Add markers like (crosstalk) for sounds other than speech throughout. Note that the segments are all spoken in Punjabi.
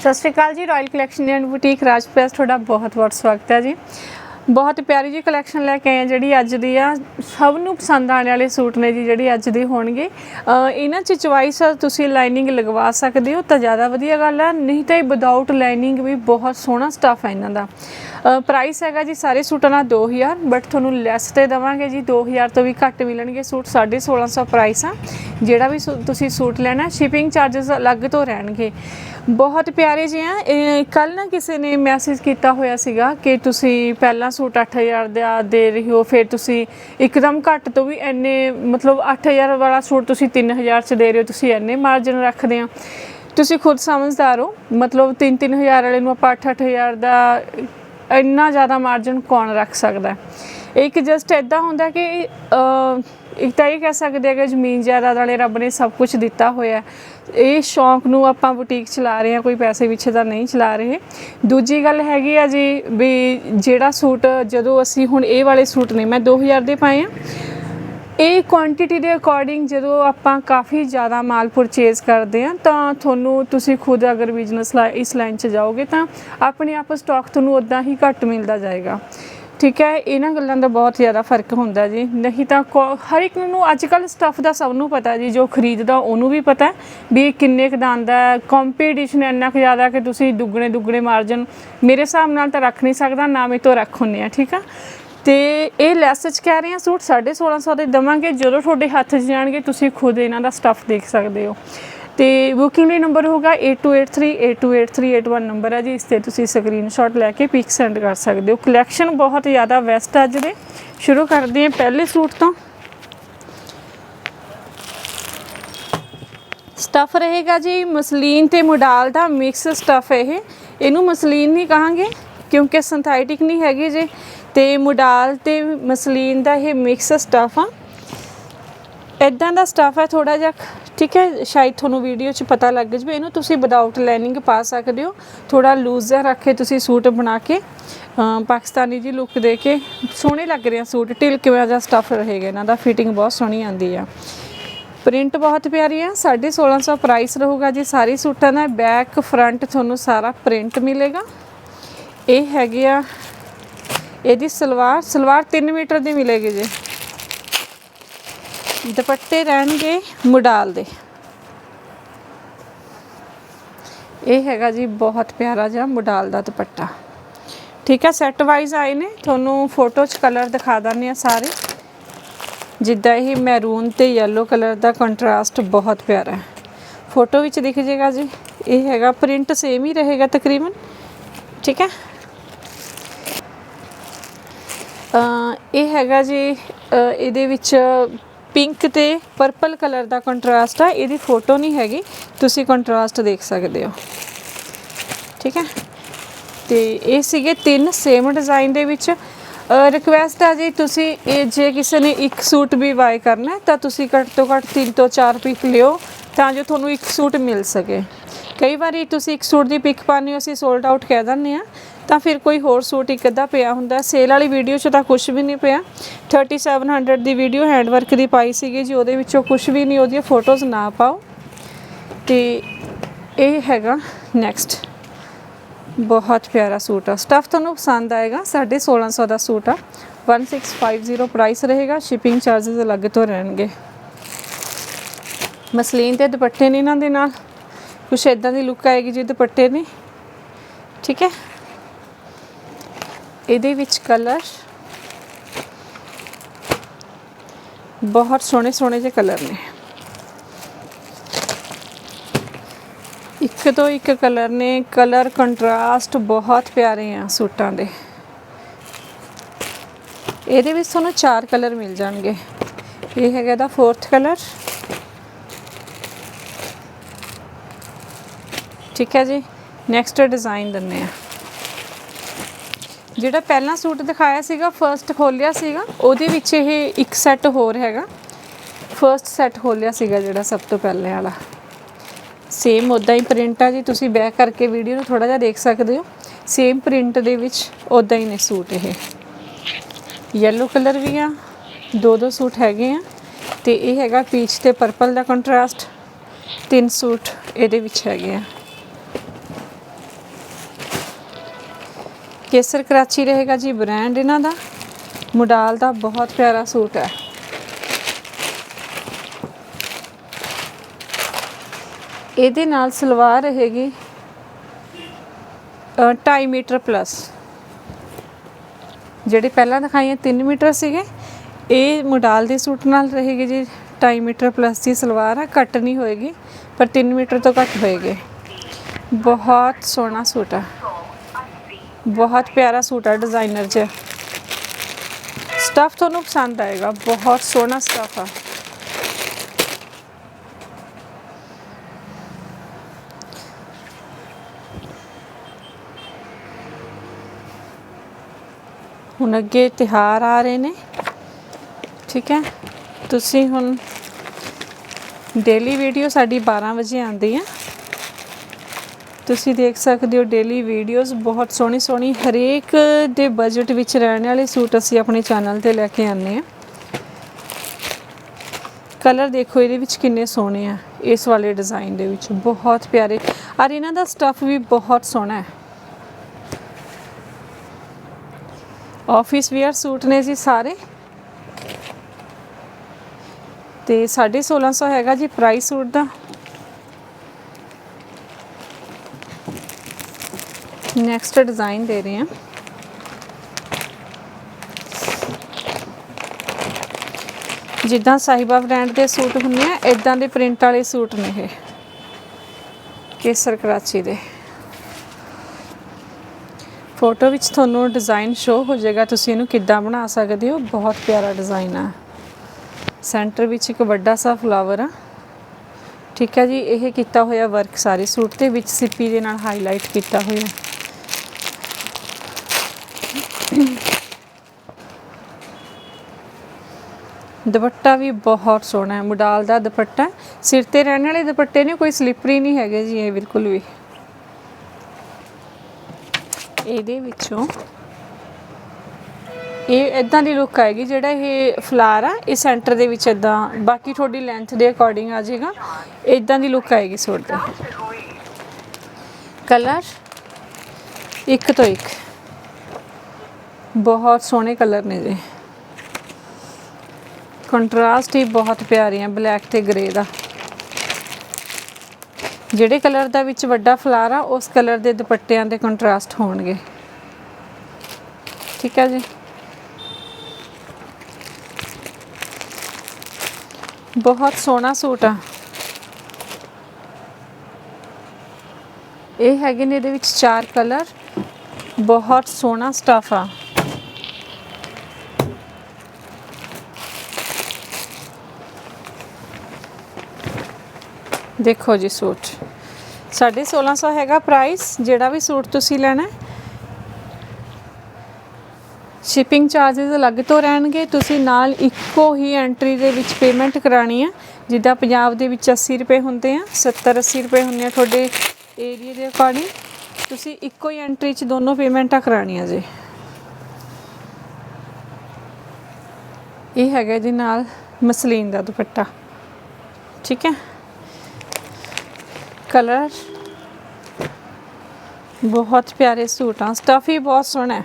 ਸਤਿ ਸ਼੍ਰੀ ਅਕਾਲ ਜੀ ਰਾਇਲ ਕਲੈਕਸ਼ਨ ਐਂਡ ਬੁਟੀਕ ਰਾਜਪ੍ਰੈਸ ਤੁਹਾਡਾ ਬਹੁਤ ਬਹੁਤ ਸਵਾਗਤ ਹੈ ਜੀ। ਬਹੁਤ ਪਿਆਰੀ ਜੀ ਕਲੈਕਸ਼ਨ ਲੈ ਕੇ ਆਏ ਹਾਂ ਜਿਹੜੀ ਅੱਜ ਦੀ ਆ। ਸਭ ਨੂੰ ਪਸੰਦ ਆਉਣ ਵਾਲੇ ਸੂਟ ਨੇ ਜੀ ਜਿਹੜੀ ਅੱਜ ਦੀ ਹੋਣਗੇ। ਇਹਨਾਂ 'ਚ ਚੁਆਇਸ ਤੁਸੀਂ ਲਾਈਨਿੰਗ ਲਗਵਾ ਸਕਦੇ ਹੋ ਤਾਂ ਜ਼ਿਆਦਾ ਵਧੀਆ ਗੱਲ ਆ, ਨਹੀਂ ਤਾਂ ਇਹ ਵਿਦਆਊਟ ਲਾਈਨਿੰਗ ਵੀ ਬਹੁਤ ਸੋਹਣਾ ਸਟਾਫ ਹੈ ਇਹਨਾਂ ਦਾ। ਪ੍ਰਾਈਸ ਹੈਗਾ ਜੀ ਸਾਰੇ ਸੂਟਾਂ ਦਾ 2000 ਬਟ ਤੁਹਾਨੂੰ ਲੈਸ ਤੇ ਦਵਾਂਗੇ ਜੀ 2000 ਤੋਂ ਵੀ ਘੱਟ ਮਿਲਣਗੇ ਸੂਟ 1650 ਪ੍ਰਾਈਸ ਆ। ਜਿਹੜਾ ਵੀ ਸੂ- ਤੁਸੀਂ ਸੂਟ ਲੈਣਾ ਸ਼ਿਪਿੰਗ ਚਾਰजेस ਅਲੱਗ ਤੋਂ ਰਹਿਣਗੇ। ਬਹੁਤ ਪਿਆਰੇ ਜਿਹੇ ਆ। ਕੱਲ ਨਾ ਕਿਸੇ ਨੇ ਮੈਸੇਜ ਕੀਤਾ ਹੋਇਆ ਸੀਗਾ ਕਿ ਤੁਸੀਂ ਪਹਿਲਾਂ ਸੂਟ 8000 ਦਾ ਦੇ ਰਹੇ ਹੋ, ਫਿਰ ਤੁਸੀਂ ਇੱਕਦਮ ਘੱਟ ਤੋਂ ਵੀ ਇੰਨੇ, ਮਤਲਬ 8000 ਵਾਲਾ ਸੂਟ ਤੁਸੀਂ 3000 ਚ ਦੇ ਰਹੇ ਹੋ, ਤੁਸੀਂ ਇੰਨੇ ਮਾਰਜਨ ਰੱਖਦੇ ਆ। ਤੁਸੀਂ ਖੁਦ ਸਮਝਦਾਰ ਹੋ। ਮਤਲਬ 3-3000 ਵਾਲੇ ਨੂੰ ਆਪਾਂ 8-8000 ਦਾ ਇੰਨਾ ਜ਼ਿਆਦਾ ਮਾਰਜਨ ਕੌਣ ਰੱਖ ਸਕਦਾ ਹੈ? ਇੱਕ ਜਸਟ ਇਦਾਂ ਹੁੰਦਾ ਕਿ ਇੱਕ ਤਾਂ ਇਹ ਕਹਿ ਸਕਦੇ ਆ ਕਿ ਜ਼ਮੀਨ ਜਾਇਦਾਦ ਵਾਲੇ ਰੱਬ ਨੇ ਸਭ ਕੁਝ ਦਿੱਤਾ ਹੋਇਆ ਇਹ ਸ਼ੌਂਕ ਨੂੰ ਆਪਾਂ ਬੁਟੀਕ ਚਲਾ ਰਹੇ ਹਾਂ, ਕੋਈ ਪੈਸੇ ਪਿੱਛੇ ਤਾਂ ਨਹੀਂ ਚਲਾ ਰਹੇ। ਦੂਜੀ ਗੱਲ ਹੈਗੀ ਆ ਜੀ ਵੀ ਜਿਹੜਾ ਸੂਟ, ਜਦੋਂ ਅਸੀਂ ਹੁਣ ਇਹ ਵਾਲੇ ਸੂਟ ਨੇ, ਮੈਂ 2000 ਦੇ ਪਾਏ ਆ। ਇਹ ਕੁਆਂਟੀਟੀ ਦੇ ਅਕੋਰਡਿੰਗ ਜਦੋਂ ਆਪਾਂ ਕਾਫੀ ਜ਼ਿਆਦਾ ਮਾਲ ਪਰਚੇਸ ਕਰਦੇ ਆ ਤਾਂ ਤੁਹਾਨੂੰ ਤੁਸੀਂ ਖੁਦ ਅਗਰ ਬਿਜ਼ਨਸ ਇਸ ਲਾਈਨ 'ਚ ਜਾਓਗੇ ਤਾਂ ਆਪਣੇ ਆਪ ਸਟਾਕ ਤੁਹਾਨੂੰ ਉਦਾਂ ਹੀ ਘੱਟ ਮਿਲਦਾ ਜਾਏਗਾ। ਠੀਕ ਹੈ, ਇਹਨਾਂ ਗੱਲਾਂ ਦਾ ਬਹੁਤ ਜ਼ਿਆਦਾ ਫ਼ਰਕ ਹੁੰਦਾ ਜੀ। ਨਹੀਂ ਤਾਂ ਕੋ- ਹਰ ਇੱਕ ਨੂੰ ਅੱਜ ਕੱਲ ਸਟੱਫ ਦਾ ਸਭ ਨੂੰ ਪਤਾ ਜੀ, ਜੋ ਖਰੀਦਦਾ ਉਹਨੂੰ ਵੀ ਪਤਾ ਵੀ ਇਹ ਕਿੰਨੇ ਕੁ ਦਾ ਆਉਂਦਾ ਕੰਪੀਟੀਸ਼ਨ ਇੰਨਾ ਕੁ ਜ਼ਿਆਦਾ ਕਿ ਤੁਸੀਂ ਦੁੱਗਣੇ ਦੁੱਗਣੇ ਮਾਰਜਨ ਮੇਰੇ ਹਿਸਾਬ ਨਾਲ ਤਾਂ ਰੱਖ ਨਹੀਂ ਸਕਦਾ, ਨਾ ਮੈਂ ਤੋਂ ਰੱਖ ਹੁੰਨੇ ਆ ਠੀਕ ਆ? ਤੇ ਇਹ ਲੈਸ ਚ ਕਹਿ ਰਹੇ ਆ ਸੂਟ 1650 ਦੇ ਦਵਾਂਗੇ। ਜਦੋਂ ਤੁਹਾਡੇ ਹੱਥ 'ਚ ਜਾਣਗੇ, ਤੁਸੀਂ ਖੁਦ ਇਹਨਾਂ ਦਾ ਸਟੱਫ ਦੇਖ ਸਕਦੇ ਹੋ। ਤੇ ਬੁਕਿੰਗ ਲਈ ਨੰਬਰ ਹੋਗਾ 8283828381 ਨੰਬਰ ਹੈ ਜੀ। ਇਸ ਤੇ ਤੁਸੀਂ ਸਕਰੀਨਸ਼ਾਟ ਲੈ ਕੇ ਪਿਕ ਸੈਂਡ ਕਰ ਸਕਦੇ ਹੋ। ਕਲੈਕਸ਼ਨ ਬਹੁਤ ਜ਼ਿਆਦਾ ਵੈਸਟ ਅੱਜ ਦੇ। ਸ਼ੁਰੂ ਕਰਦੇ ਹਾਂ ਪਹਿਲੇ ਸੂਟ ਤੋਂ। ਸਟਫ ਰਹੇਗਾ ਜੀ, ਮਸਲੀਨ ਤੇ ਮੋਡਾਲ ਦਾ ਮਿਕਸ ਸਟਫ ਇਹ। ਇਹਨੂੰ ਮਸਲੀਨ ਨਹੀਂ ਕਹਾਂਗੇ, ਕਿਉਂਕਿ ਸਿੰਥੈਟਿਕ ਨਹੀਂ ਹੈਗੀ ਜੀ। ਤੇ ਮੋਡਾਲ ਤੇ ਮਸਲੀਨ ਦਾ ਇਹ ਮਿਕਸ ਸਟਫ ਆ। ਇਦਾਂ ਦਾ ਸਟਫ ਹੈ ਥੋੜਾ ਜਿਹਾ, ਠੀਕ ਹੈ? ਸ਼ਾਇਦ ਤੁਹਾਨੂੰ ਵੀਡੀਓ 'ਚ ਪਤਾ ਲੱਗ ਜਵੇ। ਇਹਨੂੰ ਤੁਸੀਂ ਵਿਦਆਊਟ ਲਾਈਨਿੰਗ ਪਾ ਸਕਦੇ ਹੋ। ਥੋੜਾ ਲੂਜ਼ ਜਿਹਾ ਰੱਖ ਕੇ ਤੁਸੀਂ ਸੂਟ ਬਣਾ ਕੇ ਪਾਕਿਸਤਾਨੀ ਜੀ ਲੁੱਕ ਦੇ ਕੇ, ਸੋਹਣੇ ਲੱਗ ਰਹੇ ਆ ਸੂਟ। ਢਿਲ ਕਿਵੇਂ ਦਾ ਸਟਫ ਰਹੇਗਾ ਇਹਨਾਂ ਦਾ। ਫਿਟਿੰਗ ਬਹੁਤ ਸੋਹਣੀ ਆਂਦੀ ਆ। ਪ੍ਰਿੰਟ ਬਹੁਤ ਪਿਆਰੀ ਆ। 1650 ਪ੍ਰਾਈਸ ਰਹੂਗਾ ਜੀ ਸਾਰੇ ਸੂਟਾਂ ਦਾ। ਬੈਕ ਫਰੰਟ ਤੁਹਾਨੂੰ ਸਾਰਾ ਪ੍ਰਿੰਟ ਮਿਲੇਗਾ। ਇਹ ਹੈਗੇ ਆ ਇਹਦੀ ਸਲਵਾਰ ਸਲਵਾਰ 3 ਮੀਟਰ ਦੀ ਮਿਲੇਗੀ ਜੀ। ਦੁਪੱਟੇ ਰਹਿਣਗੇ ਮੁਡਾਲ ਦੇ। ਇਹ ਹੈਗਾ ਜੀ ਬਹੁਤ ਪਿਆਰਾ ਜਿਹਾ ਮੁਡਾਲ ਦਾ ਦੁਪੱਟਾ। ਠੀਕ ਹੈ ਸੈੱਟ ਵਾਈਜ਼ ਆਏ ਨੇ। ਤੁਹਾਨੂੰ ਫੋਟੋ 'ਚ ਕਲਰ ਦਿਖਾ ਦਿੰਦੇ ਆ ਸਾਰੇ। ਜਿੱਦਾਂ ਇਹ ਮੈਰੂਨ ਤੇ ਯੈਲੋ ਕਲਰ ਦਾ ਕੰਟਰਾਸਟ ਬਹੁਤ ਪਿਆਰਾ ਹੈ। ਫੋਟੋ ਵਿੱਚ ਦਿਖ ਜਾਏਗਾ ਜੀ। ਇਹ ਹੈਗਾ ਪ੍ਰਿੰਟ ਸੇਮ ਹੀ ਰਹੇਗਾ ਤਕਰੀਬਨ। ਠੀਕ ਹੈ ਇਹ ਹੈਗਾ ਜੀ ਇਹਦੇ ਵਿੱਚ ਪਿੰਕ ਤੇ ਪਰਪਲ ਕਲਰ ਦਾ ਕੰਟਰਾਸਟ ਆ, ਇਹਦੀ ਫੋਟੋ ਨਹੀਂ ਹੈਗੀ, ਤੁਸੀਂ ਕੰਟਰਾਸਟ ਦੇਖ ਸਕਦੇ ਹੋ। ਠੀਕ ਹੈ? ਤੇ ਇਹ ਸੀਗੇ ਤਿੰਨ ਸੇਮ ਡਿਜ਼ਾਈਨ ਦੇ ਵਿੱਚ। ਰਿਕੁਐਸਟ ਆ ਜੀ, ਤੁਸੀਂ ਇਹ ਜੇ ਕਿਸੇ ਨੇ ਇੱਕ ਸੂਟ ਵੀ ਬਾਏ ਕਰਨਾ ਤਾਂ ਤੁਸੀਂ ਘੱਟ ਤੋਂ ਘੱਟ 3 ਤੋਂ 4 ਪਿਕ ਲਿਓ, ਤਾਂ ਜੋ ਤੁਹਾਨੂੰ ਇੱਕ ਸੂਟ ਮਿਲ ਸਕੇ। ਕਈ ਵਾਰੀ ਤੁਸੀਂ ਇੱਕ ਸੂਟ ਦੀ ਪਿਕ ਪਾਣੀ ਅਸੀਂ ਸੋਲਡ ਆਊਟ ਕਹਿ ਦਿੰਦੇ ਆ ਤਾਂ ਫਿਰ ਕੋਈ ਹੋਰ ਸੂਟ ਇੱਕ ਅੱਧਾ ਪਿਆ ਹੁੰਦਾ। ਸੇਲ ਵਾਲੀ ਵੀਡੀਓ 'ਚ ਤਾਂ ਕੁਝ ਵੀ ਨਹੀਂ ਪਿਆ। 3700 ਦੀ ਵੀਡੀਓ ਹੈਂਡਵਰਕ ਦੀ ਪਾਈ ਸੀਗੀ ਜੀ, ਉਹਦੇ ਵਿੱਚੋਂ ਕੁਝ ਵੀ ਨਹੀਂ, ਉਹਦੀਆਂ ਫੋਟੋਜ਼ ਨਾ ਪਾਓ। ਤੇ ਇਹ ਹੈਗਾ ਨੈਕਸਟ ਬਹੁਤ ਪਿਆਰਾ ਸੂਟ ਆ। ਸਟਫ ਤੁਹਾਨੂੰ ਪਸੰਦ ਆਏਗਾ 1650 ਦਾ ਸੂਟ ਆ। 1650 ਪ੍ਰਾਈਸ ਰਹੇਗਾ ਸ਼ਿਪਿੰਗ ਚਾਰजेस ਅਲੱਗ ਤੋਂ ਰਹਿਣਗੇ। ਮਸਲੀਨ ਤੇ ਦੁਪੱਟੇ ਨੇ ਇਹਨਾਂ ਦੇ ਨਾਲ। ਕੁਛ ਇਦਾਂ ਦੀ ਲੁੱਕ ਆਏਗੀ ਜੀ ਦੁਪੱਟੇ ਨੇ। ਠੀਕ ਹੈ? ਇਹਦੇ ਵਿੱਚ ਕਲਰ ਬਹੁਤ ਸੋਹਣੇ ਸੋਹਣੇ ਜਿਹੇ ਕਲਰ ਨੇ। ਇੱਕ ਤੋਂ ਇੱਕ ਕਲਰ ਨੇ ਕਲਰ ਕੰਟਰਾਸਟ ਬਹੁਤ ਪਿਆਰੇ ਆ ਸੂਟਾਂ ਦੇ। ਇਹਦੇ ਵਿੱਚ ਤੁਹਾਨੂੰ ਚਾਰ ਕਲਰ ਮਿਲ ਜਾਣਗੇ। ਇਹ ਹੈਗਾ ਦਾ ਫੋਰਥ ਕਲਰ ਠੀਕ ਹੈ ਜੀ ਨੈਕਸਟ ਡਿਜ਼ਾਈਨ ਦਿੰਨੇ ਆ ਜਿਹੜਾ ਪਹਿਲਾਂ ਸੂਟ ਦਿਖਾਇਆ ਸੀਗਾ ਫਰਸਟ ਖੋਲਿਆ ਸੀਗਾ, ਉਹਦੇ ਵਿੱਚ ਇਹ ਇੱਕ ਸੈੱਟ ਹੋਰ ਹੈਗਾ। ਫਰਸਟ ਸੈੱਟ ਖੋਲਿਆ ਸੀਗਾ ਜਿਹੜਾ ਸਭ ਤੋਂ ਪਹਿਲੇ ਵਾਲਾ। ਸੇਮ ਉਦਾਂ ਹੀ ਪ੍ਰਿੰਟ ਆ ਜੀ, ਤੁਸੀਂ ਬੈਕ ਕਰਕੇ ਵੀਡੀਓ ਨੂੰ ਥੋੜਾ ਜਿਹਾ ਦੇਖ ਸਕਦੇ ਹੋ। ਸੇਮ ਪ੍ਰਿੰਟ ਦੇ ਵਿੱਚ ਉਦਾਂ ਹੀ ਨੇ ਸੂਟ ਇਹ। ਯੈਲੋ ਕਲਰ ਵੀ ਆ, ਦੋ ਦੋ ਸੂਟ ਹੈਗੇ ਆ, ਤੇ ਇਹ ਹੈਗਾ ਪੀਚ ਤੇ ਪਰਪਲ ਦਾ ਕੰਟਰਾਸਟ ਤਿੰਨ ਸੂਟ ਇਹਦੇ ਵਿੱਚ ਹੈਗੇ ਆ। ਕੇਸਰ ਕਰਾਚੀ ਰਹੇਗਾ ਜੀ ਬ੍ਰਾਂਡ ਇਹਨਾਂ ਦਾ। ਮੁਡਾਲ ਦਾ ਬਹੁਤ ਪਿਆਰਾ ਸੂਟ ਹੈ। ਇਹਦੇ ਨਾਲ ਸਲਵਾਰ ਰਹੇਗੀ 2.5 ਮੀਟਰ ਪਲੱਸ ਜਿਹੜੇ ਪਹਿਲਾਂ ਦਿਖਾਈਆਂ 3 ਮੀਟਰ ਸੀਗੇ, ਇਹ ਮੁਡਾਲ ਦੇ ਸੂਟ ਨਾਲ ਰਹੇਗੀ ਜੀ। 2.5 ਮੀਟਰ ਪਲੱਸ ਦੀ ਸਲਵਾਰ ਆ ਕੱਟ ਨਹੀਂ ਹੋਏਗੀ, ਪਰ 3 ਮੀਟਰ ਤੋਂ ਘੱਟ ਹੋਏਗੀ। ਬਹੁਤ ਸੋਹਣਾ ਸੂਟ ਆ। ਬਹੁਤ ਪਿਆਰਾ ਸੂਟ ਆ ਡਿਜ਼ਾਈਨਰ 'ਚ। ਸਟਫ ਤੁਹਾਨੂੰ ਪਸੰਦ ਆਏਗਾ, ਬਹੁਤ ਸੋਹਣਾ ਸਟਫ ਆ। ਹੁਣ ਅੱਗੇ ਤਿਹਾਰ ਆ ਰਹੇ ਨੇ, ਠੀਕ ਹੈ? ਤੁਸੀਂ ਹੁਣ ਡੇਲੀ ਵੀਡੀਓ ਸਾਡੀ 12 ਵਜੇ ਆਉਂਦੀ ਹੈ। ਤੁਸੀਂ ਦੇਖ ਸਕਦੇ ਹੋ ਡੇਲੀ ਵੀਡੀਓਜ਼ ਬਹੁਤ ਸੋਹਣੀ ਸੋਹਣੀ, ਹਰੇਕ ਦੇ ਬਜਟ ਵਿੱਚ ਰਹਿਣ ਵਾਲੇ ਸੂਟ ਅਸੀਂ ਆਪਣੇ ਚੈਨਲ ਤੇ ਲੈ ਕੇ ਆਉਂਦੇ ਹਾਂ। ਕਲਰ ਦੇਖੋ, ਇਹਦੇ ਵਿੱਚ ਕਿੰਨੇ ਸੋਹਣੇ ਆ, ਇਸ ਵਾਲੇ ਡਿਜ਼ਾਈਨ ਦੇ ਵਿੱਚ, ਬਹੁਤ ਪਿਆਰੇ। ਔਰ ਇਹਨਾਂ ਦਾ ਸਟੱਫ ਵੀ ਬਹੁਤ ਸੋਹਣਾ ਹੈ। ਆਫਿਸ ਵੇਅਰ ਸੂਟ ਨੇ ਜੀ ਸਾਰੇ। ਤੇ 1650 ਹੈਗਾ ਜੀ ਪ੍ਰਾਈਸ ਸੂਟ ਦਾ। ਨੈਕਸਟ ਡਿਜ਼ਾਈਨ ਦੇ ਰਹੇ ਹਾਂ। ਜਿੱਦਾਂ ਸਾਹਿਬਾ ਬ੍ਰਾਂਡ ਦੇ ਸੂਟ ਹੁੰਦੇ ਆ ਇਦਾਂ ਦੇ ਪ੍ਰਿੰਟ ਵਾਲੇ ਸੂਟ ਨੇ ਇਹ। ਕੇਸਰ ਕਰਾਚੀ ਦੇ। ਫੋਟੋ ਵਿੱਚ ਤੁਹਾਨੂੰ ਡਿਜ਼ਾਈਨ ਸ਼ੋ ਹੋ ਜਾਏਗਾ, ਤੁਸੀਂ ਇਹਨੂੰ ਕਿੱਦਾਂ ਬਣਾ ਸਕਦੇ ਹੋ? ਬਹੁਤ ਪਿਆਰਾ ਡਿਜ਼ਾਈਨ ਆ। ਸੈਂਟਰ ਵਿੱਚ ਇੱਕ ਵੱਡਾ ਸਾ ਫਲਾਵਰ ਆ। ਠੀਕ ਹੈ ਜੀ, ਇਹ ਕੀਤਾ ਹੋਇਆ ਵਰਕ ਸਾਰੇ ਸੂਟ ਦੇ ਵਿੱਚ ਸਿੱਪੀ ਦੇ ਨਾਲ ਹਾਈਲਾਈਟ ਕੀਤਾ ਹੋਇਆ। ਦੁਪੱਟਾ ਵੀ ਬਹੁਤ ਸੋਹਣਾ ਹੈ, ਮੁਡਾਲ ਦਾ ਦੁਪੱਟਾ ਸਿਰ ਤੇ ਰਹਿਣ ਵਾਲੇ ਦੁਪੱਟੇ ਨੇ, ਕੋਈ ਸਲਿਪਰੀ ਨਹੀਂ ਹੈਗੇ ਜੀ, ਇਹ ਬਿਲਕੁਲ ਵੀ। ਇਹਦੇ ਵਿੱਚੋਂ ਇਹ ਇਦਾਂ ਦੀ ਲੁੱਕ ਆਏਗੀ, ਜਿਹੜਾ ਇਹ ਫਲਾਰ ਆ, ਇਹ ਸੈਂਟਰ ਦੇ ਵਿੱਚ ਇਦਾਂ ਬਾਕੀ ਤੁਹਾਡੀ ਲੈਂਥ ਦੇ ਅਕੋਰਡਿੰਗ ਆ ਜਾਏਗਾ। ਇਦਾਂ ਦੀ ਲੁੱਕ ਆਏਗੀ ਸੂਟ ਦੇ। ਕਲਰ ਇੱਕ ਤੋਂ ਇੱਕ। ਬਹੁਤ ਸੋਹਣੇ ਕਲਰ ਨੇ ਜੀ। ਕੰਟਰਾਸਟ ਹੀ ਬਹੁਤ ਪਿਆਰੀ ਹੈ, ਬਲੈਕ ਤੇ ਗ੍ਰੇ ਦਾ। ਜਿਹੜੇ ਕਲਰ ਦਾ ਵਿੱਚ ਵੱਡਾ ਫਲਾਰ ਆ, ਉਸ ਕਲਰ ਦੇ ਦੁਪੱਟਿਆਂ ਦੇ ਕੰਟਰਾਸਟ ਹੋਣਗੇ। ਠੀਕ ਹੈ ਜੀ? ਬਹੁਤ ਸੋਹਣਾ ਸੂਟ ਆ। ਇਹ ਹੈਗੇ ਨੇ ਇਹਦੇ ਵਿੱਚ ਚਾਰ ਕਲਰ। ਬਹੁਤ ਸੋਹਣਾ ਸਟਫ ਆ। ਦੇਖੋ ਜੀ ਸੂਟ। 1650 ਹੈਗਾ ਪ੍ਰਾਈਸ ਜਿਹੜਾ ਵੀ ਸੂਟ ਤੁਸੀਂ ਲੈਣਾ ਸ਼ਿਪਿੰਗ ਚਾਰजेस ਅਲੱਗ ਤੋਂ ਰਹਿਣਗੇ, ਤੁਸੀਂ ਨਾਲ ਇੱਕੋ ਹੀ ਐਂਟਰੀ ਦੇ ਵਿੱਚ ਪੇਮੈਂਟ ਕਰਾਣੀ ਹੈ, ਜਿੱਦਾਂ ਪੰਜਾਬ ਦੇ ਵਿੱਚ 80 ਰੁਪਏ ਹੁੰਦੇ ਆ 70 80 ਰੁਪਏ ਹੁੰਦੇ ਆ ਤੁਹਾਡੇ ਏਰੀਆ ਦੇ ਅਕੋਰਡਿੰਗ ਤੁਸੀਂ ਇੱਕੋ ਹੀ ਐਂਟਰੀ 'ਚ ਦੋਨੋਂ ਪੇਮੈਂਟਾਂ ਕਰਾਣੀਆਂ ਜੀ। ਇਹ ਹੈਗਾ ਜੀ ਨਾਲ ਮਸਲੀਨ ਦਾ ਦੁਪੱਟਾ। ਠੀਕ ਹੈ? ਕਲਰ। ਬਹੁਤ ਪਿਆਰੇ ਸੂਟ ਆ। ਸਟਫ ਹੀ ਬਹੁਤ ਸੋਹਣਾ ਹੈ।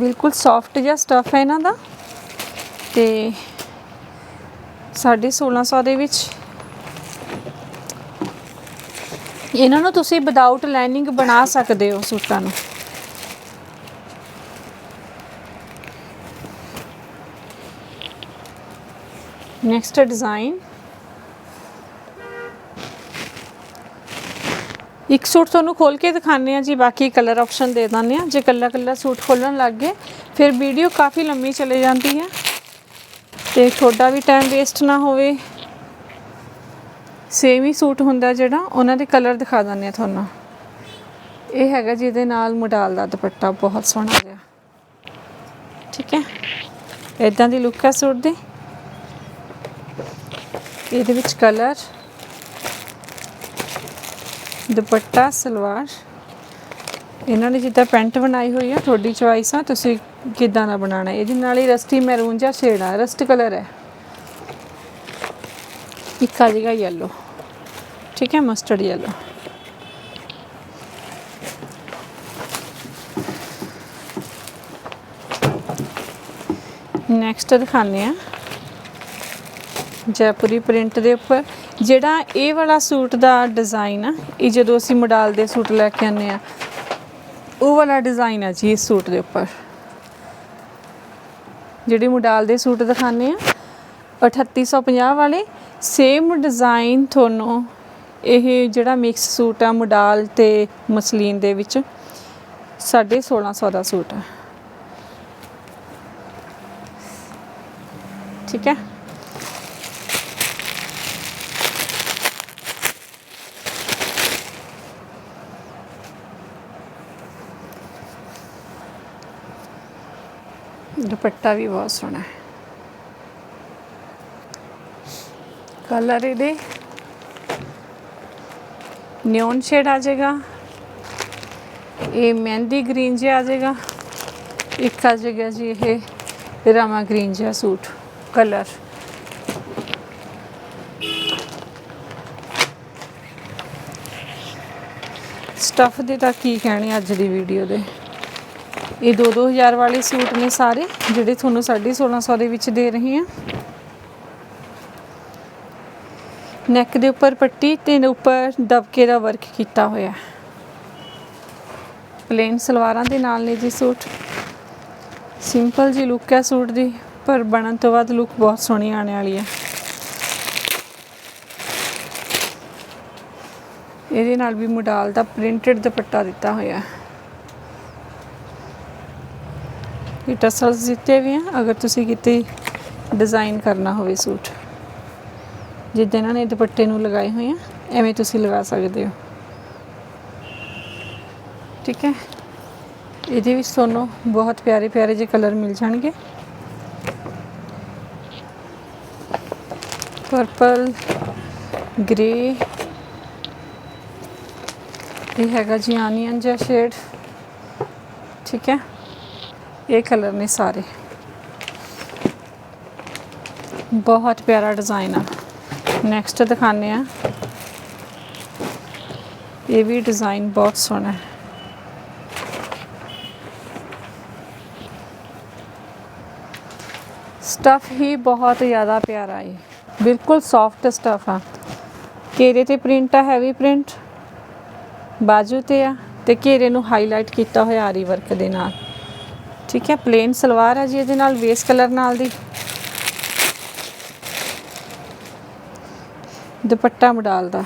ਬਿਲਕੁਲ ਸੌਫਟ ਜਿਹਾ ਸਟਫ ਹੈ ਇਹਨਾਂ ਦਾ। ਤੇ 1650 ਦੇ ਵਿੱਚ ਇਹਨਾਂ ਨੂੰ ਤੁਸੀਂ ਵਿਦਆਊਟ ਲਾਈਨਿੰਗ ਬਣਾ ਸਕਦੇ ਹੋ ਸੂਟਾਂ ਨੂੰ। ਨੈਕਸਟ ਡਿਜ਼ਾਈਨ ਇੱਕ ਸੂਟ ਤੁਹਾਨੂੰ ਖੋਲ ਕੇ ਦਿਖਾਣੇ ਆ ਜੀ, ਬਾਕੀ ਕਲਰ ਆਪਸ਼ਨ ਦੇ ਦਿੰਦੇ ਆ ਜੇ ਕੱਲਾ ਕੱਲਾ ਸੂਟ ਖੋਲਣ ਲੱਗ ਗਏ, ਫਿਰ ਵੀਡੀਓ ਕਾਫੀ ਲੰਮੀ ਚਲੇ ਜਾਂਦੀ ਹੈ। ਤੇ ਤੁਹਾਡਾ ਵੀ ਟਾਈਮ ਵੇਸਟ ਨਾ ਹੋਵੇ। ਸੇਮ ਹੀ ਸੂਟ ਹੁੰਦਾ ਜਿਹੜਾ, ਉਹਨਾਂ ਦੇ ਕਲਰ ਦਿਖਾ ਦਿੰਦੇ ਆ ਤੁਹਾਨੂੰ। ਇਹ ਹੈਗਾ ਜਿਹਦੇ ਨਾਲ ਮੋਡਲ ਦਾ ਦੁਪੱਟਾ, ਬਹੁਤ ਸੋਹਣਾ ਗਿਆ ਠੀਕ ਹੈ? ਇਦਾਂ ਦੀ ਲੁੱਕ ਹੈ ਸੂਟ ਦੀ। ਇਹਦੇ ਵਿੱਚ ਕਲਰ ਦੁਪੱਟਾ, ਸਲਵਾਰ। ਇਹਨਾਂ ਨੇ ਜਿੱਦਾਂ ਪੈਂਟ ਬਣਾਈ ਹੋਈ ਆ, ਤੁਹਾਡੀ ਚੁਆਇਸ ਆ, ਤੁਸੀਂ ਕਿੱਦਾਂ ਦਾ ਬਣਾਣਾ ਇਹਦੇ ਨਾਲ ਹੀ ਰਸਟੀ ਮੈਰੂਨ ਜਾਂ ਸ਼ੇਡ ਆ? ਰਸਟ ਕਲਰ ਹੈ। ਇੱਕ ਆ ਜੇਗਾ yellow ਠੀਕ ਹੈ ਮਸਟਰਡ yellow ਨੈਕਸਟ ਦਿਖਾਉਂਦੇ ਆ ਜੈਪੁਰੀ ਪ੍ਰਿੰਟ ਦੇ ਉੱਪਰ। ਜਿਹੜਾ ਇਹ ਵਾਲਾ ਸੂਟ ਦਾ ਡਿਜ਼ਾਈਨ ਆ, ਇਹ ਜਦੋਂ ਅਸੀਂ ਮੋਡਲ ਦੇ ਸੂਟ ਲੈ ਕੇ ਆਨੇ ਆ, ਉਹ ਵਾਲਾ ਡਿਜ਼ਾਈਨ ਆ ਜੀ ਇਸ ਸੂਟ ਦੇ ਉੱਪਰ। ਜਿਹੜੀ ਮੋਡਲ ਦੇ ਸੂਟ ਦਿਖਾਣੇ ਆ 3850 ਵਾਲੇ ਸੇਮ ਡਿਜ਼ਾਈਨ ਤੁਹਾਨੂੰ ਇਹ ਜਿਹੜਾ ਮਿਕਸ ਸੂਟ ਆ, ਮੋਡਲ ਤੇ ਮਸਲੀਨ ਦੇ ਵਿੱਚ 1650 ਦਾ ਸੂਟ ਆ। ਠੀਕ ਹੈ ਦੁਪੱਟਾ ਵੀ ਬਹੁਤ ਸੋਹਣਾ ਹੈ। ਕਲਰ ਇਹਦੇ। ਨਿਓਨ ਸ਼ੇਡ ਆ ਜਾਏਗਾ। ਇਹ ਮਹਿੰਦੀ ਗ੍ਰੀਨ ਜਿਹਾ ਆ ਜਾਏਗਾ। ਇੱਕ ਆ ਜਾਏਗਾ ਜੀ ਇਹ ਰਾਮਾ ਗ੍ਰੀਨ ਜਿਹਾ ਸੂਟ ਕਲਰ ਸਟਫ ਦੇ ਤਾਂ ਕੀ ਕਹਿਣੇ ਅੱਜ ਦੀ ਵੀਡੀਓ ਦੇ। ਇਹ 2-2000 ਵਾਲੇ ਸੂਟ ਨੇ ਸਾਰੇ, ਜਿਹੜੇ ਤੁਹਾਨੂੰ 1650 ਦੇ ਵਿੱਚ ਦੇ ਰਹੇ ਹਾਂ। ਨੈਕ ਦੇ ਉੱਪਰ ਪੱਟੀ ਤੇ ਉੱਪਰ ਦਬਕੇ ਦਾ ਵਰਕ ਕੀਤਾ ਹੋਇਆ ਹੈ। ਪਲੇਨ ਸਲਵਾਰਾਂ ਦੇ ਨਾਲ ਨੇ ਜੀ ਸੂਟ। ਸਿੰਪਲ ਜੀ ਲੁੱਕ ਹੈ ਸੂਟ ਦੀ, ਪਰ ਬਣਨ ਤੋਂ ਬਾਅਦ ਲੁੱਕ ਬਹੁਤ ਸੋਹਣੀ ਆਉਣ ਵਾਲੀ ਹੈ। ਇਹਦੇ ਨਾਲ ਵੀ ਮੋਡਲ ਦਾ ਪ੍ਰਿੰਟਡ ਦੁਪੱਟਾ ਦਿੱਤਾ ਹੋਇਆ ਹੈ। ਇਹ ਟਸਲਸ ਦਿੱਤੇ ਵੀ ਆ, ਅਗਰ ਤੁਸੀਂ ਕਿਤੇ ਡਿਜ਼ਾਈਨ ਕਰਨਾ ਹੋਵੇ ਸੂਟ। ਜਿੱਦਾਂ ਇਹਨਾਂ ਨੇ ਦੁਪੱਟੇ ਨੂੰ ਲਗਾਏ ਹੋਏ ਆ, ਐਵੇਂ ਤੁਸੀਂ ਲਗਾ ਸਕਦੇ ਹੋ। ਠੀਕ ਹੈ? ਇਹਦੇ ਵਿੱਚ ਤੁਹਾਨੂੰ ਬਹੁਤ ਪਿਆਰੇ ਪਿਆਰੇ ਜਿਹੇ ਕਲਰ ਮਿਲ ਜਾਣਗੇ। ਪਰਪਲ ਗ੍ਰੇ ਇਹ ਹੈਗਾ ਜੀ ਆਨੀਅਨ ਜਿਹਾ ਸ਼ੇਡ ਠੀਕ ਹੈ? ਇਹ ਕਲਰ ਨੇ ਸਾਰੇ। ਬਹੁਤ ਪਿਆਰਾ ਡਿਜ਼ਾਈਨ ਆ। ਨੈਕਸਟ ਦਿਖਾਣੇ ਆ ਇਹ ਵੀ ਡਿਜ਼ਾਈਨ ਬਹੁਤ ਸੋਹਣਾ ਹੈ। ਸਟਫ ਹੀ ਬਹੁਤ ਜ਼ਿਆਦਾ ਪਿਆਰਾ ਹੈ। ਬਿਲਕੁਲ ਸੌਫਟ ਸਟਫ ਆ। ਘੇਰੇ ਤੇ ਪ੍ਰਿੰਟ ਆ ਹੈਵੀ ਪ੍ਰਿੰਟ ਬਾਜੂ ਤੇ ਆ ਤੇ ਘੇਰੇ ਨੂੰ ਹਾਈਲਾਈਟ ਕੀਤਾ ਹੋਇਆ ਆਰੀ ਵਰਕ ਦੇ ਨਾਲ। ਠੀਕ ਹੈ ਪਲੇਨ ਸਲਵਾਰ ਹੈ ਜੀ ਇਹਦੇ ਨਾਲ ਵੇਸ ਕਲਰ ਨਾਲ ਦੀ। ਦੁਪੱਟਾ ਮਡਾਲ ਦਾ।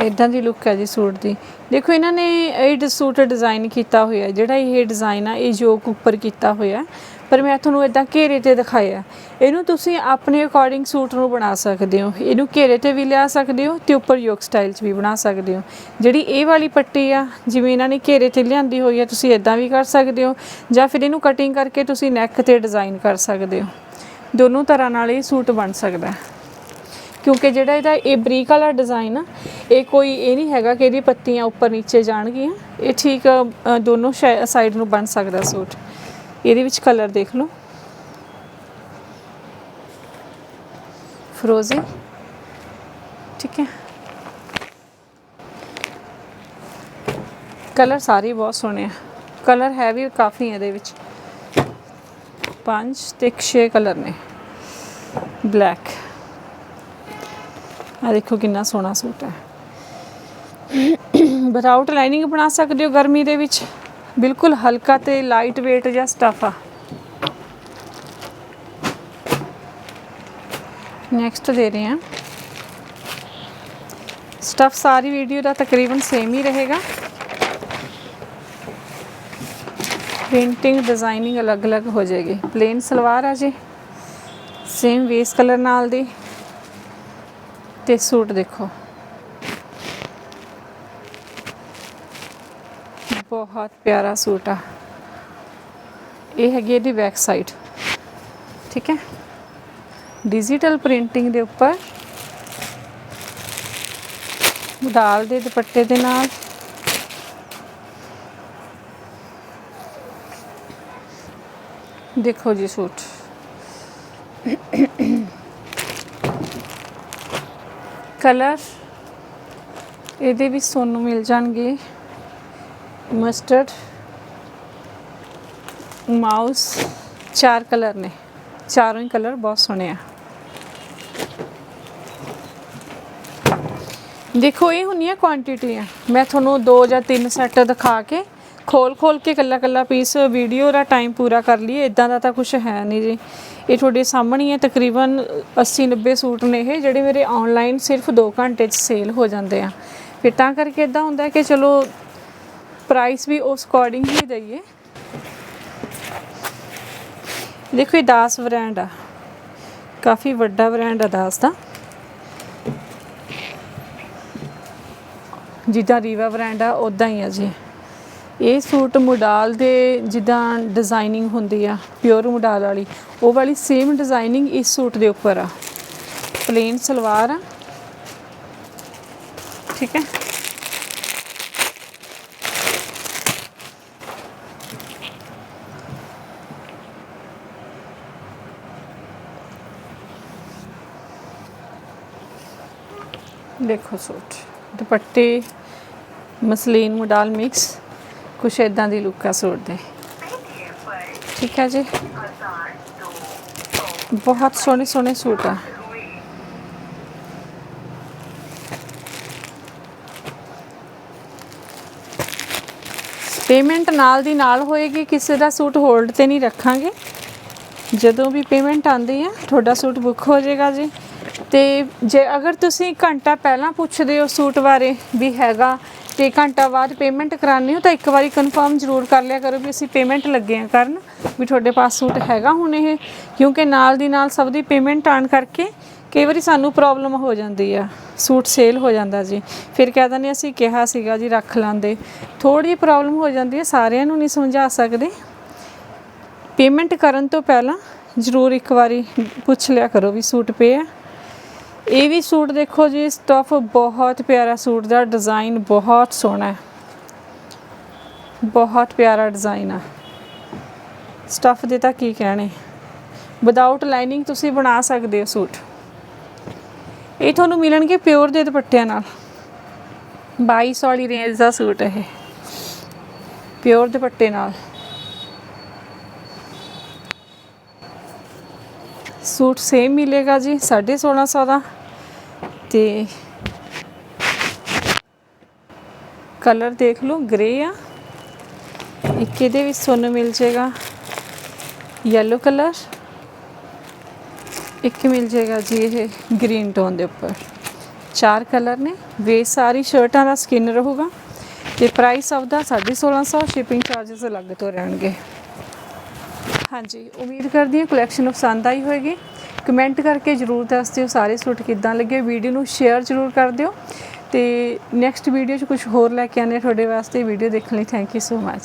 ਇਦਾਂ ਦੀ ਲੁੱਕ ਹੈ ਜੀ ਸੂਟ ਦੀ। ਦੇਖੋ, ਇਹਨਾਂ ਨੇ ਇਹ ਸੂਟ ਡਿਜ਼ਾਈਨ ਕੀਤਾ ਹੋਇਆ ਜਿਹੜਾ ਇਹ ਡਿਜ਼ਾਈਨ ਆ, ਇਹ ਜੋਕ ਉੱਪਰ ਕੀਤਾ ਹੋਇਆ ਪਰ ਮੈਂ ਤੁਹਾਨੂੰ ਇਦਾਂ ਘੇਰੇ ਤੇ ਦਿਖਾਇਆ। ਇਹਨੂੰ ਤੁਸੀਂ ਆਪਣੇ ਅਕੋਰਡਿੰਗ ਸੂਟ ਨੂੰ ਬਣਾ ਸਕਦੇ ਹੋ। ਇਹਨੂੰ ਘੇਰੇ ਤੇ ਵੀ ਲਿਆ ਸਕਦੇ ਹੋ ਤੇ ਉੱਪਰ ਯੋਕ ਸਟਾਈਲ 'ਚ ਵੀ ਬਣਾ ਸਕਦੇ ਹੋ। ਜਿਹੜੀ ਇਹ ਵਾਲੀ ਪੱਟੀ ਆ ਜਿਵੇਂ ਇਹਨਾਂ ਨੇ ਘੇਰੇ ਤੇ ਲਿਆਂਦੀ ਹੋਈ ਆ ਤੁਸੀਂ ਇਦਾਂ ਵੀ ਕਰ ਸਕਦੇ ਹੋ ਜਾਂ ਫਿਰ ਇਹਨੂੰ ਕਟਿੰਗ ਕਰਕੇ ਤੁਸੀਂ ਨੈਕ ਤੇ ਡਿਜ਼ਾਈਨ ਕਰ ਸਕਦੇ ਹੋ। ਦੋਨੋਂ ਤਰ੍ਹਾਂ ਨਾਲ ਇਹ ਸੂਟ ਬਣ ਸਕਦਾ ਹੈ। ਕਿਉਂਕਿ ਜਿਹੜਾ ਇਹਦਾ ਇਹ ਬਰੀਕ ਵਾਲਾ ਡਿਜ਼ਾਈਨ ਆ ਇਹ ਕੋਈ ਇਹ ਨਹੀਂ ਹੈਗਾ ਕਿ ਇਹਦੀ ਪੱਤੀਆਂ ਉੱਪਰ ਨੀਚੇ ਜਾਣਗੀਆਂ। ਇਹ ਠੀਕ ਅ, ਦੋਨੋਂ ਸਾਈਡ ਨੂੰ ਬਣ ਸਕਦਾ ਸੂਟ। ਇਹਦੇ ਵਿੱਚ ਕਲਰ ਦੇਖ ਲਓ। ਫਰੋਜ਼ੀ ਠੀਕ ਹੈ। ਕਲਰ ਸਾਰੇ ਬਹੁਤ ਸੋਹਣੇ ਆ। ਕਲਰ ਹੈ ਵੀ ਕਾਫੀ ਇਹਦੇ ਵਿੱਚ। ਪੰਜ ਤੇ 6 ਕਲਰ ਨੇ। ਬਲੈਕ ਆ ਦੇਖੋ ਕਿੰਨਾ ਸੋਹਣਾ ਸੂਟ ਹੈ। (coughs) ਵਿਦਆਊਟ ਲਾਈਨਿੰਗ ਬਣਾ ਸਕਦੇ ਹੋ ਗਰਮੀ ਦੇ ਵਿੱਚ? ਬਿਲਕੁਲ ਹਲਕਾ ਤੇ ਲਾਈਟ weight ਜਿਹਾ ਸਟਫ ਆ। ਨੈਕਸਟ ਦੇ ਰਹੇ ਹਾਂ। ਸਟਫ ਸਾਰੀ ਵੀਡੀਓ ਦਾ ਤਕਰੀਬਨ ਸੇਮ ਹੀ ਰਹੇਗਾ। ਪ੍ਰਿੰਟਿੰਗ ਡਿਜ਼ਾਈਨਿੰਗ ਅਲੱਗ-ਅਲੱਗ ਹੋ ਜਾਏਗੀ। ਪਲੇਨ ਸਲਵਾਰ ਆ ਜੀ। ਸੇਮ ਵੇਸ ਕਲਰ ਨਾਲ ਦੀ। ਤੇ ਸੂਟ ਦੇਖੋ। ਬਹੁਤ ਪਿਆਰਾ ਸੂਟ ਆ। ਇਹ ਹੈਗੀ ਇਹਦੀ ਬੈਕ ਸਾਈਡ ਠੀਕ ਹੈ? ਡਿਜੀਟਲ ਪ੍ਰਿੰਟਿੰਗ ਦੇ ਉੱਪਰ। ਦਾਲ ਦੇ ਦੁਪੱਟੇ ਦੇ ਨਾਲ। ਦੇਖੋ ਜੀ ਸੂਟ। ਕਲਰ ਇਹਦੇ ਵੀ ਤੁਹਾਨੂੰ ਮਿਲ ਜਾਣਗੇ। ਮਸਟਰਡ ਮਾਊਸ ਚਾਰ ਕਲਰ ਨੇ। ਚਾਰੋਂ ਹੀ ਕਲਰ ਬਹੁਤ ਸੋਹਣੇ ਆ। ਦੇਖੋ, ਇਹ ਹੁੰਦੀਆਂ ਕੁਆਂਟੀਟੀਆਂ ਮੈਂ ਤੁਹਾਨੂੰ ਦੋ ਜਾਂ ਤਿੰਨ ਸੈੱਟ ਦਿਖਾ ਕੇ ਖੋਲ ਖੋਲ ਕੇ ਕੱਲਾ ਕੱਲਾ ਪੀਸ ਵੀਡੀਓ ਦਾ ਟਾਈਮ ਪੂਰਾ ਕਰ ਲਈਏ। ਇਦਾਂ ਦਾ ਤਾਂ ਕੁਝ ਹੈ ਨਹੀਂ ਜੀ। ਇਹ ਤੁਹਾਡੇ ਸਾਹਮਣੇ ਹੈ ਤਕਰੀਬਨ 80 90 ਸੂਟ ਨੇ ਇਹ, ਜਿਹੜੇ ਮੇਰੇ ਆਨਲਾਈਨ ਸਿਰਫ 2 ਘੰਟੇ 'ਚ ਸੇਲ ਹੋ ਜਾਂਦੇ ਆ। ਫਿਰ ਤਾਂ ਕਰਕੇ ਇਦਾਂ ਹੁੰਦਾ ਕਿ ਚਲੋ ਪ੍ਰਾਈਸ ਵੀ ਉਸ ਅਕੋਰਡਿੰਗ ਹੀ ਦਈਏ। ਦੇਖੋ ਇਹ ਦਾਸ ਬ੍ਰਾਂਡ ਆ। ਕਾਫੀ ਵੱਡਾ ਬ੍ਰਾਂਡ ਆ ਦਾਸ ਦਾ। ਜਿੱਦਾਂ ਰੀਵਾ ਬ੍ਰਾਂਡ ਆ ਉਦਾਂ ਹੀ ਆ ਜੀ। ਇਹ ਸੂਟ ਮੁਡਾਲ ਦੇ ਜਿੱਦਾਂ ਡਿਜ਼ਾਈਨਿੰਗ ਹੁੰਦੀ ਆ ਪਿਓਰ ਮੁਡਾਲ ਵਾਲੀ, ਉਹ ਵਾਲੀ ਸੇਮ ਡਿਜ਼ਾਈਨਿੰਗ ਇਸ ਸੂਟ ਦੇ ਉੱਪਰ ਆ। ਪਲੇਨ ਸਲਵਾਰ ਆ। ਠੀਕ ਹੈ। ਦੇਖੋ ਸੂਟ ਦੁਪੱਟੇ, ਮਸਲੀਨ ਮੁਡਾਲ ਮਿਕਸ, ਕੁਛ ਇਦਾਂ ਦੀ ਲੁੱਕ ਆ ਸੂਟ ਦੇ। ਠੀਕ ਹੈ ਜੀ? ਬਹੁਤ ਸੋਹਣੇ ਸੋਹਣੇ ਸੂਟ ਆ। ਪੇਮੈਂਟ ਨਾਲ ਦੀ ਨਾਲ ਹੋਏਗੀ, ਕਿਸੇ ਦਾ ਸੂਟ ਹੋਲਡ ਤੇ ਨਹੀਂ ਰੱਖਾਂਗੇ। ਜਦੋਂ ਵੀ ਪੇਮੈਂਟ ਆਂਦੀ ਹੈ ਤੁਹਾਡਾ ਸੂਟ ਬੁੱਕ ਹੋ ਜਾਏਗਾ ਜੀ। ਤੇ ਜੇ ਅਗਰ ਤੁਸੀਂ ਘੰਟਾ ਪਹਿਲਾਂ ਪੁੱਛਦੇ ਹੋ ਸੂਟ ਬਾਰੇ ਵੀ ਹੈਗਾ ਤੇ ਘੰਟਾ ਬਾਅਦ ਪੇਮੈਂਟ ਕਰਾਣੀ ਹੋ ਤਾਂ ਇੱਕ ਵਾਰੀ ਕਨਫਰਮ ਜ਼ਰੂਰ ਕਰ ਲਿਆ ਕਰੋ ਵੀ ਅਸੀਂ ਪੇਮੈਂਟ ਲੱਗੇ ਆ ਕਰਨ ਵੀ ਤੁਹਾਡੇ ਪਾਸ ਸੂਟ ਹੈਗਾ ਹੁਣ ਇਹ, ਕਿਉਂਕਿ ਨਾਲ ਦੀ ਨਾਲ ਸਭ ਦੀ ਪੇਮੈਂਟ ਆਣ ਕਰਕੇ ਕਈ ਵਾਰੀ ਸਾਨੂੰ ਪ੍ਰੋਬਲਮ ਹੋ ਜਾਂਦੀ ਆ, ਸੂਟ ਸੇਲ ਹੋ ਜਾਂਦਾ ਜੀ। ਫਿਰ ਕਹਿ ਦਿੰਦੇ ਅਸੀਂ ਕਿਹਾ ਸੀਗਾ ਜੀ ਰੱਖ ਲਾਂਦੇ। ਥੋੜੀ ਜਿਹੀ ਪ੍ਰੋਬਲਮ ਹੋ ਜਾਂਦੀ ਹੈ ਸਾਰਿਆਂ ਨੂੰ ਨਹੀਂ ਸਮਝਾ ਸਕਦੇ। ਪੇਮੈਂਟ ਕਰਨ ਤੋਂ ਪਹਿਲਾਂ ਜ਼ਰੂਰ ਇੱਕ ਵਾਰੀ ਪੁੱਛ ਲਿਆ ਕਰੋ ਵੀ ਸੂਟ ਪਏ ਆ ਇਹ ਵੀ ਸੂਟ ਦੇਖੋ ਜੀ ਸਟਫ ਬਹੁਤ ਪਿਆਰਾ ਸੂਟ ਦਾ ਡਿਜ਼ਾਈਨ ਬਹੁਤ ਸੋਹਣਾ ਹੈ। ਬਹੁਤ ਪਿਆਰਾ ਡਿਜ਼ਾਈਨ ਆ। ਸਟਫ ਦੇ ਤਾਂ ਕੀ ਕਹਿਣੇ। ਵਿਦਆਊਟ ਲਾਈਨਿੰਗ ਤੁਸੀਂ ਬਣਾ ਸਕਦੇ ਹੋ ਸੂਟ। ਇਹ ਤੁਹਾਨੂੰ ਮਿਲਣਗੇ ਪਿਓਰ ਦੇ ਦੁਪੱਟਿਆਂ ਨਾਲ। 2200 ਵਾਲੀ ਰੇਂਜ ਦਾ ਸੂਟ ਹੈ ਇਹ। ਪਿਓਰ ਦੁਪੱਟੇ ਨਾਲ। ਸੂਟ ਸੇਮ ਮਿਲੇਗਾ ਜੀ 1650 ਦਾ। ਤੇ ਕਲਰ ਦੇਖ ਲਓ ਗ੍ਰੇ ਆ। ਇੱਕ ਇਹਦੇ ਵਿੱਚ ਤੁਹਾਨੂੰ ਮਿਲ ਜਾਏਗਾ। ਯੈਲੋ ਕਲਰ ਇੱਕ ਮਿਲ ਜਾਏਗਾ ਜੀ ਇਹ ਗ੍ਰੀਨ ਟੋਨ ਦੇ ਉੱਪਰ। ਚਾਰ ਕਲਰ ਨੇ। ਵੇ ਸਾਰੀ ਸ਼ਰਟਾਂ ਦਾ ਸਕਿਨ ਰਹੂਗਾ। ਤੇ ਪ੍ਰਾਈਸ ਆਫਦਾ 1650 ਸ਼ਿਪਿੰਗ ਚਾਰजेस ਅਲੱਗ ਤੋਂ ਰਹਿਣਗੇ। ਹਾਂਜੀ, ਉਮੀਦ ਕਰਦੀ ਹਾਂ ਕਲੈਕਸ਼ਨ ਪਸੰਦ ਆਈ ਹੋਵੇਗੀ ਕਮੈਂਟ ਕਰਕੇ ਜਰੂਰ ਦੱਸ ਦਿਓ ਸਾਰੇ ਸੂਟ ਕਿੱਦਾਂ ਲੱਗੇ। ਵੀਡੀਓ ਨੂੰ ਸ਼ੇਅਰ ਜਰੂਰ ਕਰ ਦਿਓ। ਤੇ ਨੈਕਸਟ ਵੀਡੀਓ 'ਚ ਕੁਝ ਹੋਰ ਲੈ ਕੇ ਆਨੇ ਤੁਹਾਡੇ ਵਾਸਤੇ ਵੀਡੀਓ ਦੇਖਣ ਲਈ। Thank you so much